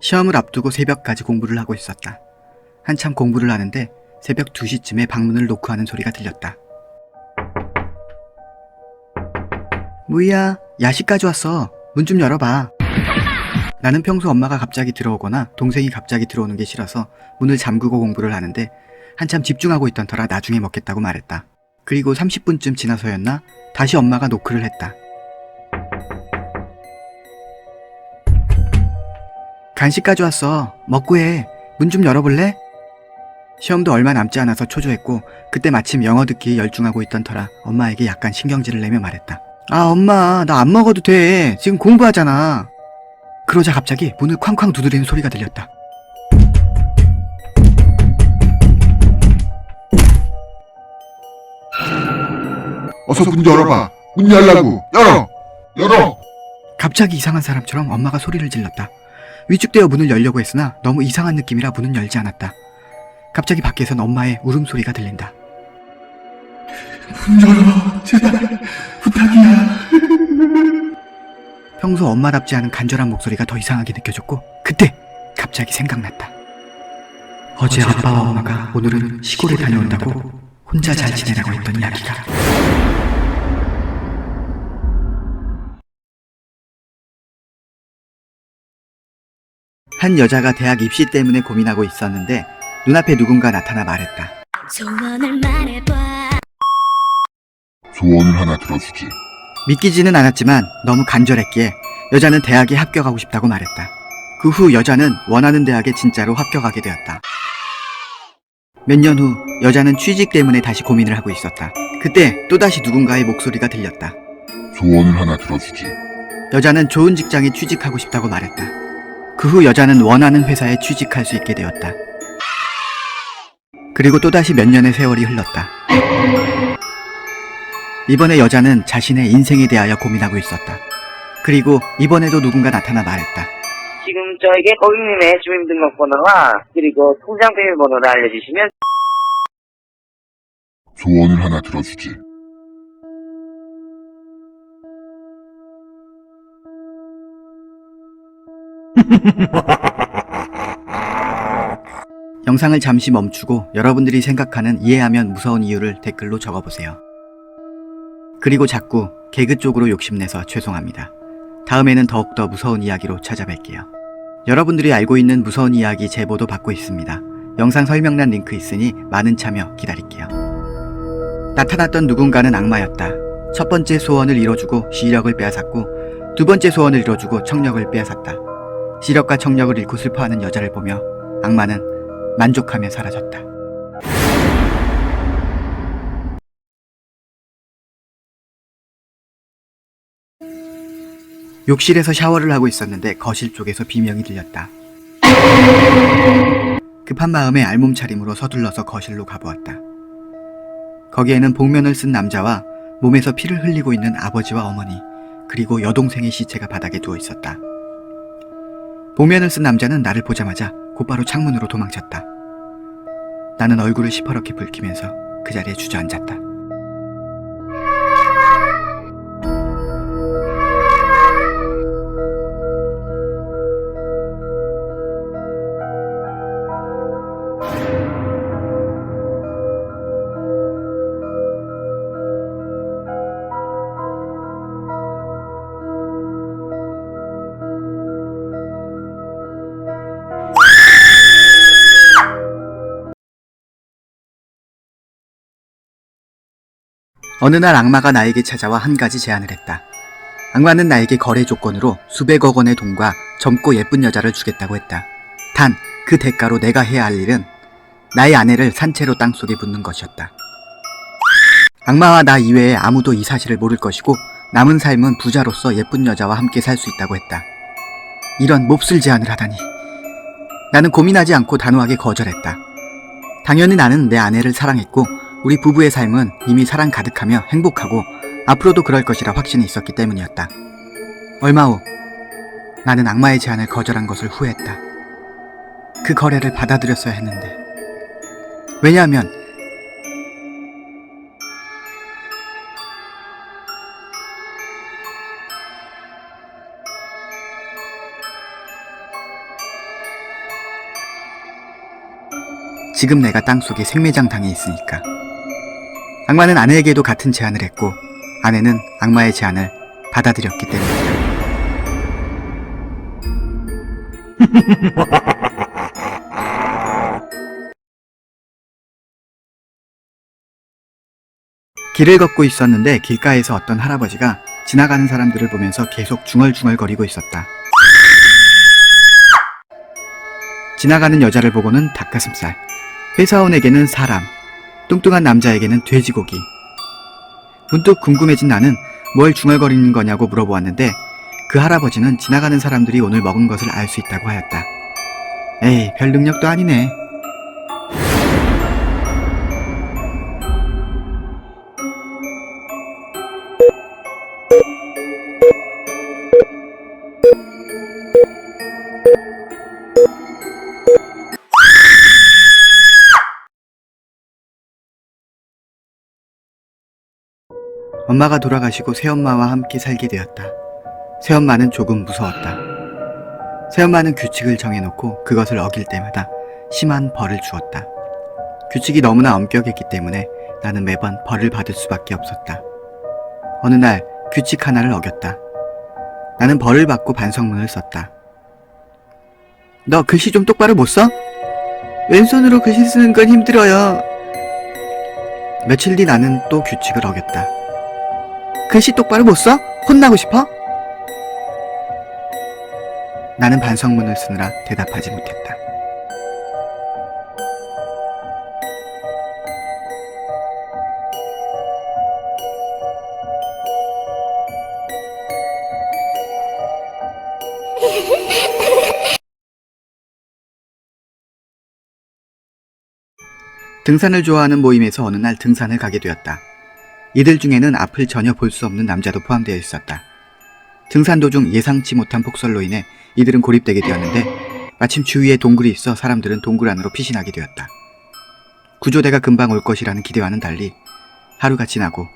시험을 앞두고 새벽까지 공부를 하고 있었다. 한참 공부를 하는데 새벽 2시쯤에 방문을 노크하는 소리가 들렸다. 무이야, 야식까지 왔어. 문 좀 열어봐. 나는 평소 엄마가 갑자기 들어오거나 동생이 갑자기 들어오는 게 싫어서 문을 잠그고 공부를 하는데 한참 집중하고 있던 터라 나중에 먹겠다고 말했다. 그리고 30분쯤 지나서였나 다시 엄마가 노크를 했다. 간식까지 왔어. 먹고 해. 문 좀 열어볼래? 시험도 얼마 남지 않아서 초조했고 그때 마침 영어 듣기에 열중하고 있던 터라 엄마에게 약간 신경질을 내며 말했다. 아 엄마 나 안 먹어도 돼. 지금 공부하잖아. 그러자 갑자기 문을 쾅쾅 두드리는 소리가 들렸다. 어서 문 열어봐. 문 열라고. 열어. 열어. 갑자기 이상한 사람처럼 엄마가 소리를 질렀다. 위축되어 문을 열려고 했으나 너무 이상한 느낌이라 문은 열지 않았다. 갑자기 밖에선 엄마의 울음소리가 들린다. 문 열어. 제발. 부탁이야. 평소 엄마답지 않은 간절한 목소리가 더 이상하게 느껴졌고 그때 갑자기 생각났다. 어제 아빠와 엄마가 오늘은 시골에 다녀온다고 혼자 잘 지내라고 했던 이야기가. 한 여자가 대학 입시 때문에 고민하고 있었는데 눈앞에 누군가 나타나 말했다. 소원을 말해봐 소원을 하나 들어주지. 믿기지는 않았지만 너무 간절했기에 여자는 대학에 합격하고 싶다고 말했다. 그 후 여자는 원하는 대학에 진짜로 합격하게 되었다. 몇 년 후 여자는 취직 때문에 다시 고민을 하고 있었다. 그때 또다시 누군가의 목소리가 들렸다. 소원을 하나 들어주지. 여자는 좋은 직장에 취직하고 싶다고 말했다. 그 후 여자는 원하는 회사에 취직할 수 있게 되었다. 그리고 또다시 몇 년의 세월이 흘렀다. 이번에 여자는 자신의 인생에 대하여 고민하고 있었다. 그리고 이번에도 누군가 나타나 말했다. 지금 저에게 고객님의 주민등록번호와 그리고 통장 비밀번호를 알려주시면 소원을 하나 들어주지. 영상을 잠시 멈추고 여러분들이 생각하는 이해하면 무서운 이유를 댓글로 적어보세요. 그리고 자꾸 개그 쪽으로 욕심내서 죄송합니다. 다음에는 더욱더 무서운 이야기로 찾아뵐게요. 여러분들이 알고 있는 무서운 이야기 제보도 받고 있습니다. 영상 설명란 링크 있으니 많은 참여 기다릴게요. 나타났던 누군가는 악마였다. 첫 번째 소원을 이뤄주고 시력을 빼앗았고 두 번째 소원을 이뤄주고 청력을 빼앗았다. 시력과 청력을 잃고 슬퍼하는 여자를 보며 악마는 만족하며 사라졌다. 욕실에서 샤워를 하고 있었는데 거실 쪽에서 비명이 들렸다. 급한 마음에 알몸차림으로 서둘러서 거실로 가보았다. 거기에는 복면을 쓴 남자와 몸에서 피를 흘리고 있는 아버지와 어머니, 그리고 여동생의 시체가 바닥에 누워 있었다. 복면을 쓴 남자는 나를 보자마자 곧바로 창문으로 도망쳤다. 나는 얼굴을 시퍼렇게 붉히면서 그 자리에 주저앉았다. 어느 날 악마가 나에게 찾아와 한 가지 제안을 했다. 악마는 나에게 거래 조건으로 수백억 원의 돈과 젊고 예쁜 여자를 주겠다고 했다. 단, 그 대가로 내가 해야 할 일은 나의 아내를 산채로 땅속에 묻는 것이었다. 악마와 나 이외에 아무도 이 사실을 모를 것이고 남은 삶은 부자로서 예쁜 여자와 함께 살 수 있다고 했다. 이런 몹쓸 제안을 하다니. 나는 고민하지 않고 단호하게 거절했다. 당연히 나는 내 아내를 사랑했고 우리 부부의 삶은 이미 사랑 가득하며 행복하고 앞으로도 그럴 것이라 확신이 있었기 때문이었다. 얼마 후 나는 악마의 제안을 거절한 것을 후회했다. 그 거래를 받아들였어야 했는데. 왜냐하면 지금 내가 땅속에 생매장당해 있으니까. 악마는 아내에게도 같은 제안을 했고 아내는 악마의 제안을 받아들였기 때문이다. 길을 걷고 있었는데 길가에서 어떤 할아버지가 지나가는 사람들을 보면서 계속 중얼중얼거리고 있었다. 지나가는 여자를 보고는 닭가슴살, 회사원에게는 사람, 뚱뚱한 남자에게는 돼지고기. 문득 궁금해진 나는 뭘 중얼거리는 거냐고 물어보았는데 그 할아버지는 지나가는 사람들이 오늘 먹은 것을 알 수 있다고 하였다. 에이, 별 능력도 아니네. 엄마가 돌아가시고 새엄마와 함께 살게 되었다. 새엄마는 조금 무서웠다. 새엄마는 규칙을 정해놓고 그것을 어길 때마다 심한 벌을 주었다. 규칙이 너무나 엄격했기 때문에 나는 매번 벌을 받을 수밖에 없었다. 어느 날 규칙 하나를 어겼다. 나는 벌을 받고 반성문을 썼다. 너 글씨 좀 똑바로 못 써? 왼손으로 글씨 쓰는 건 힘들어요. 며칠 뒤 나는 또 규칙을 어겼다. 글씨 똑바로 못 써? 혼나고 싶어? 나는 반성문을 쓰느라 대답하지 못했다. 등산을 좋아하는 모임에서 어느 날 등산을 가게 되었다. 이들 중에는 앞을 전혀 볼 수 없는 남자도 포함되어 있었다. 등산 도중 예상치 못한 폭설로 인해 이들은 고립되게 되었는데 마침 주위에 동굴이 있어 사람들은 동굴 안으로 피신하게 되었다. 구조대가 금방 올 것이라는 기대와는 달리 하루가 지나고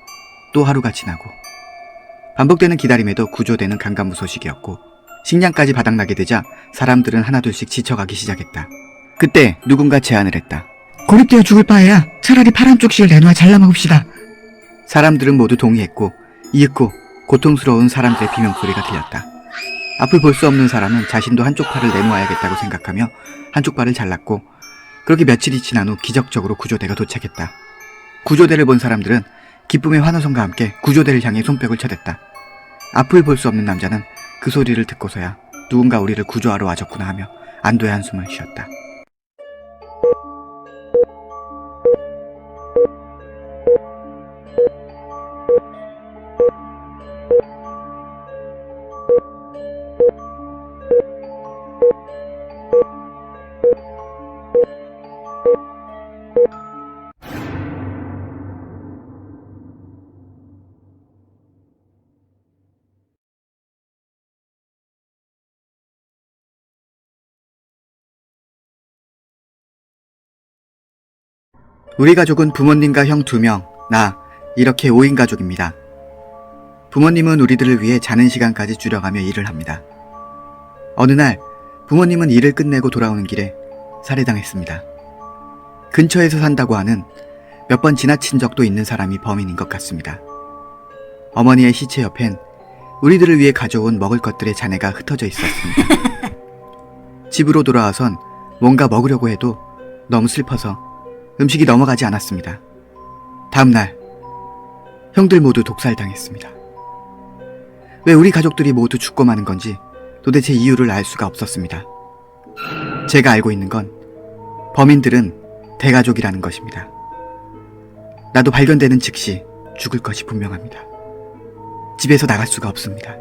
또 하루가 지나고 반복되는 기다림에도 구조대는 강간무소식이었고 식량까지 바닥나게 되자 사람들은 하나둘씩 지쳐가기 시작했다. 그때 누군가 제안을 했다. 고립되어 죽을 바에야 차라리 파란 쪽씨를 내놔 잘라 먹읍시다. 사람들은 모두 동의했고 이윽고 고통스러운 사람들의 비명소리가 들렸다. 앞을 볼 수 없는 사람은 자신도 한쪽 팔을 내놓아야겠다고 생각하며 한쪽 팔을 잘랐고 그렇게 며칠이 지난 후 기적적으로 구조대가 도착했다. 구조대를 본 사람들은 기쁨의 환호성과 함께 구조대를 향해 손뼉을 쳐댔다. 앞을 볼 수 없는 남자는 그 소리를 듣고서야 누군가 우리를 구조하러 와줬구나 하며 안도의 한숨을 쉬었다. 우리 가족은 부모님과 형두 명, 나, 이렇게 5인 가족입니다. 부모님은 우리들을 위해 자는 시간까지 줄여가며 일을 합니다. 어느 날, 부모님은 일을 끝내고 돌아오는 길에 살해당했습니다. 근처에서 산다고 하는 몇 번 지나친 적도 있는 사람이 범인인 것 같습니다. 어머니의 시체 옆엔 우리들을 위해 가져온 먹을 것들의 잔해가 흩어져 있었습니다. 집으로 돌아와선 뭔가 먹으려고 해도 너무 슬퍼서 음식이 넘어가지 않았습니다. 다음날, 형들 모두 독살당했습니다. 왜 우리 가족들이 모두 죽고 마는 건지 도대체 이유를 알 수가 없었습니다. 제가 알고 있는 건 범인들은 대가족이라는 것입니다. 나도 발견되는 즉시 죽을 것이 분명합니다. 집에서 나갈 수가 없습니다.